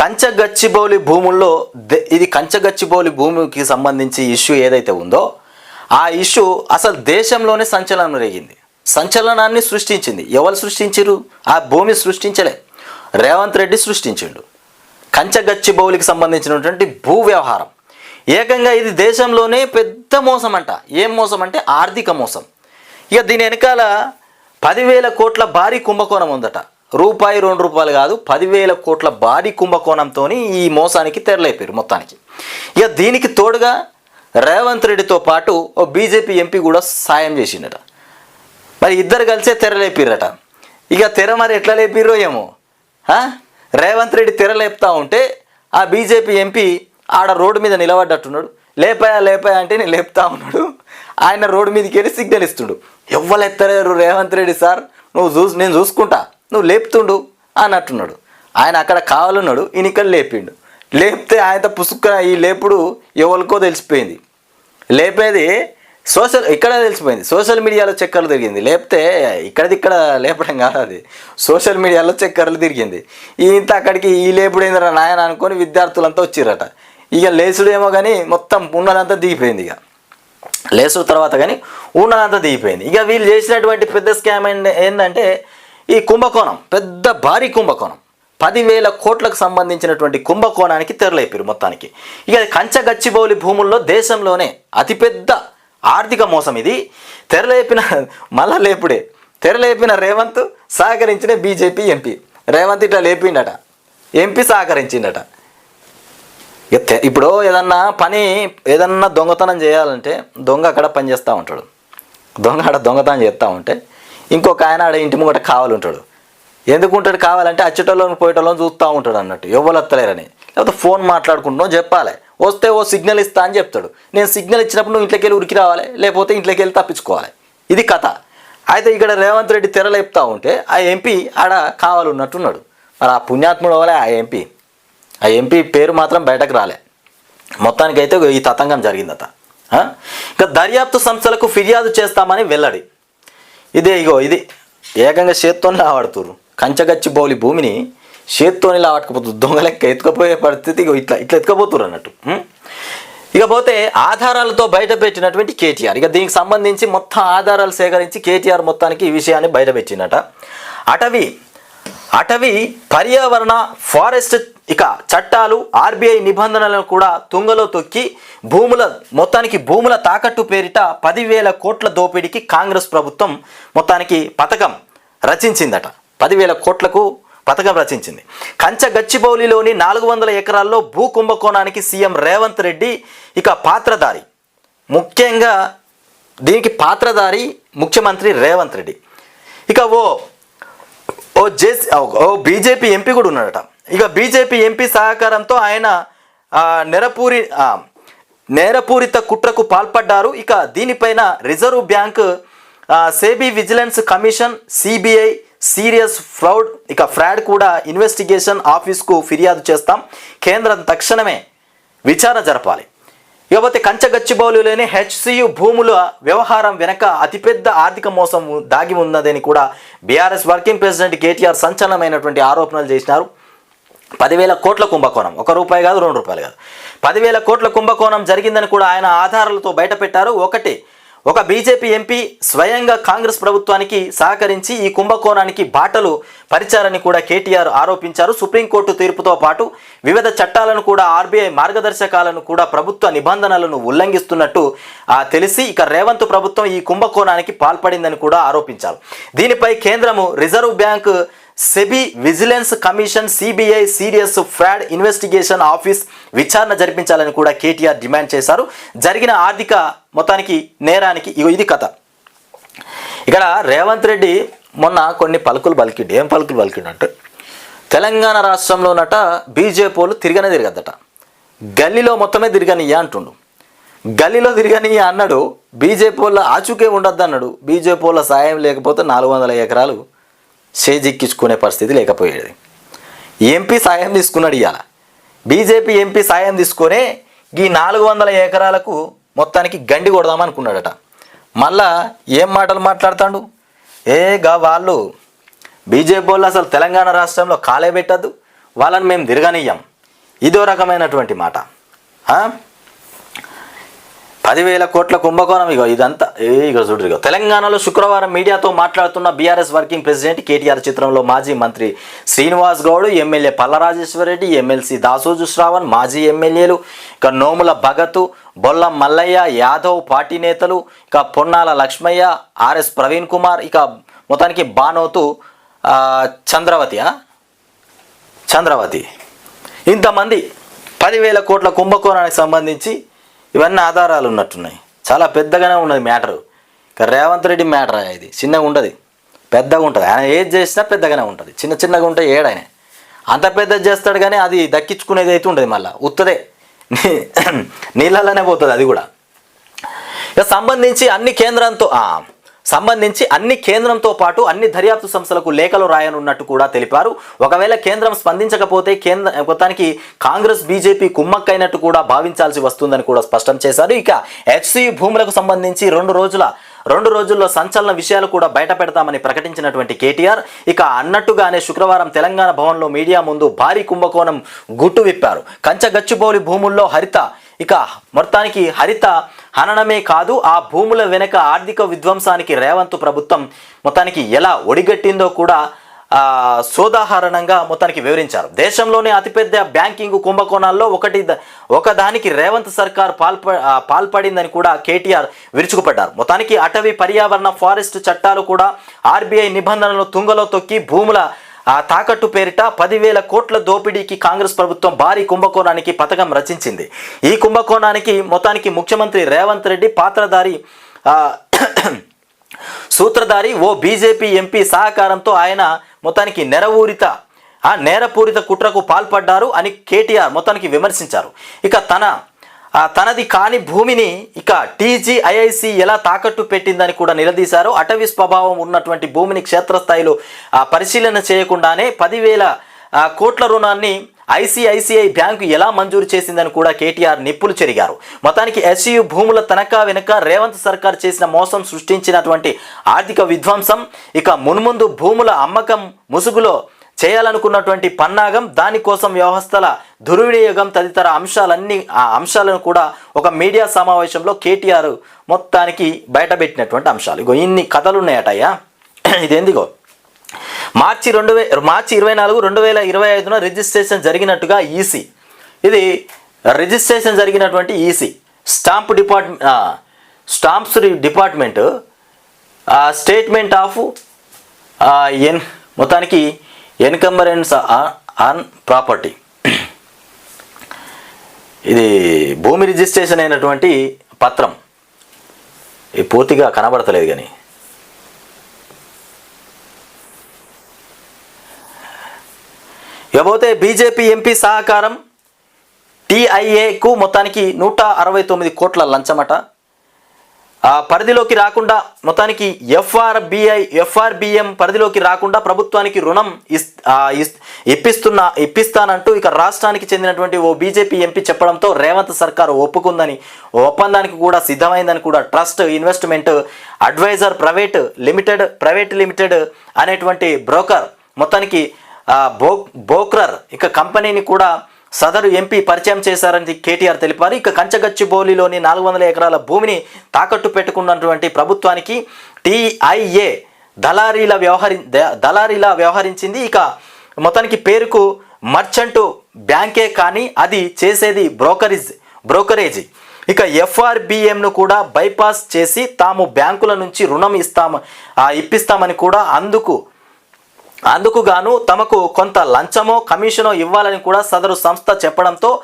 కంచగచ్చిబౌలి భూముల్లో దే- ఇది కంచగచ్చిబౌలి భూమికి సంబంధించి ఇష్యూ ఏదైతే ఉందో ఆ ఇష్యూ అసలు దేశంలోనే సంచలనం రేగింది. సంచలనాన్ని సృష్టించింది. ఎవరు సృష్టించారు ఆ భూమి సృష్టించలే. రేవంత్ రెడ్డి సృష్టించిండు. కంచగచ్చిబౌలికి సంబంధించినటువంటి భూ వ్యవహారం. ఏకంగా ఇది దేశంలోనే పెద్ద మోసం అంట ఏం మోసం అంటే ఆర్థిక మోసం. ఇక దీని వెనకాల పదివేల కోట్ల భారీ కుంభకోణం ఉందట. రూపాయి రెండు రూపాయలు కాదు పదివేల కోట్ల భారీ కుంభకోణంతో ఈ మోసానికి తెరలేపారు మొత్తానికి. ఇక దీనికి తోడుగా రేవంత్ రెడ్డితో పాటు ఓ బీజేపీ ఎంపీ కూడా సాయం చేసిండట. మరి ఇద్దరు కలిసే తెరలేపిరట ఇక తెర మరి ఎట్లా లేపిర్రో ఏమో? రేవంత్ రెడ్డి తెర లేపుతా ఉంటే ఆ బీజేపీ ఎంపీ ఆడ రోడ్డు మీద నిలబడ్డట్టున్నాడు. లేపాయా లేపాయా అంటే నేను లేపుతా ఉన్నాడు. ఆయన రోడ్డు మీదకి వెళ్ళి సిగ్నల్ ఇస్తుడు. ఎవ్వరు ఎత్తలేరు రేవంత్ రెడ్డి సార్? నువ్వు చూసి నేను చూసుకుంటా. నువ్వు లేపుతుండు అన్నట్టున్నాడు. ఆయన అక్కడ కావాలన్నాడు ఈయన ఇక్కడ లేపిండు. లేపితే ఆయనతో పుసుక్కున ఈ లేపుడు ఎవరికో తెలిసిపోయింది. లేపేది సోషల్ ఇక్కడ తెలిసిపోయింది. సోషల్ మీడియాలో చక్కర్లు తిరిగింది. లేపితే ఇక్కడది ఇక్కడ లేపడం కాదు అది. సోషల్ మీడియాలో చక్కర్లు తిరిగింది. ఇంత అక్కడికి ఈ లేపుడు ఏందిరా నాయన అనుకొని విద్యార్థులంతా వచ్చిరట ఇక లేచుడేమో కానీ మొత్తం ఉన్నదంతా దిగిపోయింది ఇక. లేసు తర్వాత కానీ ఉన్నదంతా దిగిపోయింది. ఇక వీళ్ళు చేసినటువంటి పెద్ద స్కామ్ ఏంటి- ఏంటంటే ఈ కుంభకోణం పెద్ద భారీ కుంభకోణం. పదివేల కోట్లకు సంబంధించినటువంటి కుంభకోణానికి తెరలేపారు మొత్తానికి. ఇక కంచగచ్చిబౌలి భూముల్లో దేశంలోనే అతిపెద్ద ఆర్థిక మోసం ఇది. తెరలేపిన మళ్ళా లేపుడే. తెరలేపిన రేవంత్ సహకరించిన బీజేపీ ఎంపీ. రేవంత్ ఇట్లా లేపిండట. ఎంపీ సహకరించిండట. ఇప్పుడు ఏదన్నా పని ఏదన్నా దొంగతనం చేయాలంటే దొంగ అక్కడ పని చేస్తూ ఉంటాడు. దొంగ అక్కడ దొంగతనం చేస్తూ ఉంటే ఇంకొక ఆయన ఆడ ఇంటి ముంగట కావాలి ఉంటాడు ఎందుకు ఉంటాడు కావాలంటే అచ్చటలోని పోయేటోళ్ళని చూస్తూ ఉంటాడు అన్నట్టు. ఎవరు వస్తలేరని లేకపోతే ఫోన్ మాట్లాడుకుంటున్నావు చెప్పాలి. వస్తే ఓ సిగ్నల్ ఇస్తా అని చెప్తాడు. నేను సిగ్నల్ ఇచ్చినప్పుడు నువ్వు ఇంట్లోకి వెళ్ళి ఉరికి రావాలి లేకపోతే ఇంట్లోకి వెళ్ళి తప్పించుకోవాలి. ఇది కథ. అయితే ఇక్కడ రేవంత్ రెడ్డి తెరలేపుతా ఉంటే ఆ ఎంపీ ఆడ కావాలన్నట్టున్నాడు. మరి ఆ పుణ్యాత్ముడు వలే ఆ ఎంపీ? ఆ ఎంపీ పేరు మాత్రం బయటకు రాలే. మొత్తానికైతే ఈ తతంగం జరిగిందట. ఇంకా ఇక దర్యాప్తు సంస్థలకు ఫిర్యాదు చేస్తామని వెల్లడి. ఇదే ఇగో ఇది. ఏకంగా చేత్తోని లావాడుతురు కంచగచ్చి బౌలి భూమిని చేత్తోని లావాటకపోతుంది దొంగ లెక్క ఎత్తుకపోయే పరిస్థితి ఇగో ఇట్లా ఇట్లా ఎత్తుకపోతురు అన్నట్టు. ఇక పోతే ఆధారాలతో బయట పెట్టినటువంటి కేటీఆర్. ఇక దీనికి సంబంధించి మొత్తం ఆధారాలు సేకరించి కేటీఆర్ మొత్తానికి ఈ విషయాన్ని బయటపెట్టినట అటవీ అటవీ పర్యావరణ ఫారెస్ట్ ఇక చట్టాలు ఆర్బీఐ నిబంధనలను కూడా తుంగలో తొక్కి భూముల మొత్తానికి భూముల తాకట్టు పేరిట పదివేల కోట్ల దోపిడీకి కాంగ్రెస్ ప్రభుత్వం మొత్తానికి పథకం రచించిందట. పదివేల కోట్లకు పథకం రచించింది. కంచ గచ్చిబౌలిలోని నాలుగు వందల ఎకరాల్లో భూ కుంభకోణానికి సీఎం రేవంత్ రెడ్డి ఇక పాత్రధారి. ముఖ్యంగా దీనికి పాత్రధారి ముఖ్యమంత్రి రేవంత్ రెడ్డి. ఇక ఓ ఓ జేసీ ఓ B J P M P కూడా ఉన్నాడట. ఇక బీజేపీ ఎంపీ సహకారంతో ఆయన నెరపూరి నేరపూరిత కుట్రకు పాల్పడ్డారు. ఇక దీనిపైన reserve bank SEBI vigilance commission CBI serious fraud ఇక ఫ్రాడ్ కూడా ఇన్వెస్టిగేషన్ ఆఫీస్కు ఫిర్యాదు చేస్తాం. కేంద్రం తక్షణమే విచారణ జరపాలి. ఇకపోతే కంచగచ్చిబౌలిలోని హెచ్సియు భూముల వ్యవహారం వెనక అతిపెద్ద ఆర్థిక మోసం దాగి ఉన్నదని కూడా బీఆర్ఎస్ వర్కింగ్ ప్రెసిడెంట్ కేటీఆర్ సంచలనమైనటువంటి ఆరోపణలు చేసినారు. పదివేల కోట్ల కుంభకోణం ఒక రూపాయి కాదు రెండు రూపాయలు కాదు. పదివేల కోట్ల కుంభకోణం జరిగిందని కూడా ఆయన ఆధారాలతో బయటపెట్టారు. ఒకటి ఒక బీజేపీ ఎంపీ స్వయంగా కాంగ్రెస్ ప్రభుత్వానికి సహకరించి ఈ కుంభకోణానికి బాటలు పరిచారని కూడా కేటీఆర్ ఆరోపించారు. సుప్రీంకోర్టు తీర్పుతో పాటు వివిధ చట్టాలను కూడా ఆర్బీఐ మార్గదర్శకాలను కూడా ప్రభుత్వ నిబంధనలను ఉల్లంఘిస్తున్నట్టు ఆ, తెలిసి ఇక రేవంత్ ప్రభుత్వం ఈ కుంభకోణానికి పాల్పడిందని కూడా ఆరోపించారు. దీనిపై కేంద్రము reserve bank SEBI vigilance commission C B I serious fraud investigation office విచారణ జరిపించాలని కూడా కేటీఆర్ డిమాండ్ చేశారు. జరిగిన ఆర్థిక మొత్తానికి నేరానికి ఇగో ఇది కథ. ఇక్కడ రేవంత్ రెడ్డి మొన్న కొన్ని పలుకులు పలికిండు. ఏం పలుకులు పలికిండు అంటే తెలంగాణ రాష్ట్రంలోనట బీజేపీలు తిరగనే తిరగద్దట. గల్లీలో మొత్తమే తిరగనియ్యా అంటుండు. గల్లీలో తిరగనియ్యా అన్నాడు. బీజేపీ వాళ్ళ ఆచూకే ఉండొద్దన్నాడు. బీజేపీ వాళ్ళ సాయం లేకపోతే నాలుగు వందల ఎకరాలు చేజిక్కించుకునే పరిస్థితి లేకపోయేది. ఎంపీ సాయం తీసుకున్నాడు ఇవాళ బీజేపీ ఎంపీ సాయం తీసుకునే ఈ నాలుగు వందల ఎకరాలకు మొత్తానికి గండి కొడదామనుకున్నాడట మళ్ళా ఏం మాటలు మాట్లాడతాడు? ఏ వాళ్ళు బీజేపీ వాళ్ళు అసలు తెలంగాణ రాష్ట్రంలో కాలే పెట్టద్దు వాళ్ళని మేము తిరగనియ్యం. ఇదో రకమైనటువంటి మాట. పదివేల కోట్ల కుంభకోణం ఇగో ఇదంతా ఏ ఇక చూడరు తెలంగాణలో శుక్రవారం మీడియాతో మాట్లాడుతున్న బీఆర్ఎస్ వర్కింగ్ ప్రెసిడెంట్ కేటీఆర్ చిత్రంలో మాజీ మంత్రి Srinivas Goud M L A Palla Rajeshwar Reddy M L C Dasoju Sravan మాజీ ఎమ్మెల్యేలు ఇక నోముల భగత్ బొల్లం మల్లయ్య యాదవ్ పార్టీ నేతలు ఇక పొన్నాల లక్ష్మయ్య ఆర్ఎస్ ప్రవీణ్ కుమార్ ఇక మొత్తానికి బానోతు చంద్రవతి చంద్రవతియా చంద్రవతి. ఇంతమంది పదివేల కోట్ల కుంభకోణానికి సంబంధించి ఇవన్నీ ఆధారాలు ఉన్నట్టున్నాయి. చాలా పెద్దగానే ఉన్నది మ్యాటరు. ఇక రేవంత్ రెడ్డి మ్యాటర్ ఇది. చిన్నగా ఉండదు. పెద్దగా ఉంటుంది. ఆయన ఏది చేసినా పెద్దగానే ఉంటుంది. చిన్న చిన్నగా ఉంటే ఏడాయన అంత పెద్దది చేస్తాడు కానీ అది దక్కించుకునేది అయితే ఉంటుంది మళ్ళీ. ఉత్తదే. నీళ్ళలోనే పోతుంది అది కూడా. ఇక సంబంధించి అన్ని కేంద్రంతో సంబంధించి అన్ని కేంద్రంతో పాటు అన్ని దర్యాప్తు సంస్థలకు లేఖలు రాయనున్నట్టు కూడా తెలిపారు. ఒకవేళ కేంద్రం స్పందించకపోతే కేంద్ర మొత్తానికి కాంగ్రెస్ బీజేపీ కుమ్మక్కైనట్టు కూడా భావించాల్సి వస్తుందని కూడా స్పష్టం చేశారు. ఇక హెచ్సి భూములకు సంబంధించి రెండు రోజుల రెండు రోజుల్లో సంచలన విషయాలు కూడా బయట పెడతామని ప్రకటించినటువంటి కేటీఆర్ ఇక అన్నట్టుగానే శుక్రవారం తెలంగాణ భవన్లో మీడియా ముందు భారీ కుంభకోణం గుట్టు విప్పారు కంచగచ్చిబౌలి భూముల్లో హరిత ఇక మొత్తానికి హరిత హననమే కాదు ఆ భూముల వెనుక ఆర్థిక విధ్వంసానికి రేవంత్ ప్రభుత్వం మొత్తానికి ఎలా ఒడిగట్టిందో కూడా సోదాహరణంగా మొత్తానికి వివరించారు. దేశంలోనే అతిపెద్ద బ్యాంకింగ్ కుంభకోణాల్లో ఒకటి ఒకదానికి రేవంత్ సర్కార్ పాల్ప పాల్పడిందని కూడా కేటీఆర్ విరుచుకుపడ్డారు. మొత్తానికి అటవీ పర్యావరణ ఫారెస్ట్ చట్టాలు కూడా ఆర్బీఐ నిబంధనలను తుంగలో తొక్కి భూముల ఆ తాకట్టు పేరిట పదివేల కోట్ల దోపిడీకి కాంగ్రెస్ ప్రభుత్వం భారీ కుంభకోణానికి పథకం రచించింది. ఈ కుంభకోణానికి మొత్తానికి ముఖ్యమంత్రి రేవంత్ రెడ్డి పాత్రధారి సూత్రధారి ఓ బీజేపీ ఎంపీ సహకారంతో ఆయన మొత్తానికి నెరవూరిత ఆ నేరపూరిత కుట్రకు పాల్పడ్డారు అని కేటీఆర్ మొత్తానికి విమర్శించారు. ఇక తన తనది కాని భూమిని ఇక టీజీఐఐసి ఎలా తాకట్టు పెట్టిందని కూడా నిలదీశారు. అటవీ స్వభావం ఉన్నటువంటి భూమిని క్షేత్రస్థాయిలో పరిశీలన చేయకుండానే పదివేల కోట్ల రుణాన్ని ఐసిఐసిఐ బ్యాంకు ఎలా మంజూరు చేసిందని కూడా కేటీఆర్ నిప్పులు చెరిగారు. మొత్తానికి ఎస్యు భూముల తనఖా వెనుక రేవంత్ సర్కార్ చేసిన మోసం సృష్టించినటువంటి ఆర్థిక విధ్వంసం ఇక మున్ముందు భూముల అమ్మకం ముసుగులో చేయాలనుకున్నటువంటి పన్నాగం దానికోసం వ్యవస్థల దుర్వినియోగం తదితర అంశాలన్నీ ఆ అంశాలను కూడా ఒక మీడియా సమావేశంలో కేటీఆర్ మొత్తానికి బయటపెట్టినటువంటి అంశాలు. ఇగో ఇన్ని కథలున్నాయటయ్యా. ఇదేందిగో? మార్చి రెండు వే మార్చి ఇరవై నాలుగు రెండు వేల ఇరవై ఐదున రిజిస్ట్రేషన్ జరిగినట్టుగా ఈసీ. ఇది రిజిస్ట్రేషన్ జరిగినటువంటి E C. Stamp department stamps department statement of ఎన్ మొత్తానికి ఎన్కంబరెన్స్ ఆన్ ప్రాపర్టీ. ఇది భూమి రిజిస్ట్రేషన్ అయినటువంటి పత్రం. ఇది పూర్తిగా కనబడతలేదు కానీ. ఇకపోతే బీజేపీ ఎంపీ సహకారం టీఐఏకు మొత్తానికి నూట అరవై తొమ్మిది కోట్ల లంచమట. పరిధిలోకి రాకుండా మొత్తానికి ఎఫ్ఆర్బిఐ ఎఫ్ఆర్బిఎం పరిధిలోకి రాకుండా ప్రభుత్వానికి రుణం ఇస్ ఇప్పిస్తున్న ఇప్పిస్తానంటూ ఇక రాష్ట్రానికి చెందినటువంటి ఓ బీజేపీ ఎంపీ చెప్పడంతో రేవంత్ సర్కార్ ఒప్పుకుందని ఒప్పందానికి కూడా సిద్ధమైందని కూడా trust investment adviser private limited private limited అనేటువంటి బ్రోకర్ మొత్తానికి బో బోక్రర్ ఇక కంపెనీని కూడా సదరు ఎంపీ పరిచయం చేశారని కేటీఆర్ తెలిపారు. ఇక కంచగచ్చిబౌలిలోని నాలుగు వందల ఎకరాల భూమిని తాకట్టు పెట్టుకున్నటువంటి ప్రభుత్వానికి టీఐఏ దళారీల వ్యవహరి ద- దళారీలా వ్యవహరించింది. ఇక మొత్తానికి పేరుకు మర్చంట్ బ్యాంకే కానీ అది చేసేది బ్రోకరేజ్ బ్రోకరేజీ. ఇక ఎఫ్ఆర్బిఎంను కూడా బైపాస్ చేసి తాము బ్యాంకుల నుంచి రుణం ఇస్తాము ఇప్పిస్తామని కూడా అందుకు అందుకు గాను తమకు కొంత లంచమో కమిషనో ఇవ్వాలని కూడా సదరు సంస్థ చెప్పడంతో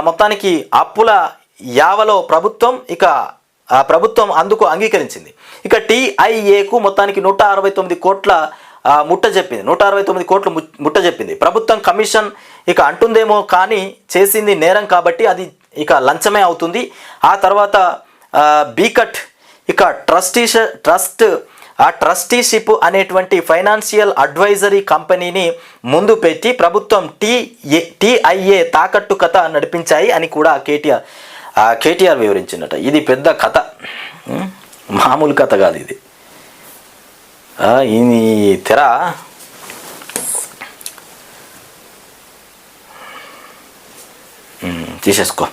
మొత్తానికి అప్పుల యావలో ప్రభుత్వం ఇక ప్రభుత్వం అందుకు అంగీకరించింది. ఇక టీఐఏకు మొత్తానికి నూట అరవై తొమ్మిది కోట్ల ముట్ట చెప్పింది. నూట అరవై తొమ్మిది కోట్లు ము- ముట్ట చెప్పింది. ప్రభుత్వం కమిషన్ ఇక అంటుందేమో కానీ చేసింది నేరం కాబట్టి అది ఇక లంచమే అవుతుంది. ఆ తర్వాత బీకట్ ఇక ట్రస్టీ ట్రస్ట్ ఆ ట్రస్టీషిప్ అనేటువంటి ఫైనాన్షియల్ అడ్వైజరీ కంపెనీని ముందు పెట్టి ప్రభుత్వం టీ టీఐఏ తాకట్టు కథ నడిపించాయి అని కూడా కేటీఆర్ కేటీఆర్ వివరించినట ఇది పెద్ద కథ. మామూలు కథ కాదు ఇది. ఈ తెర. తీసేసుకో.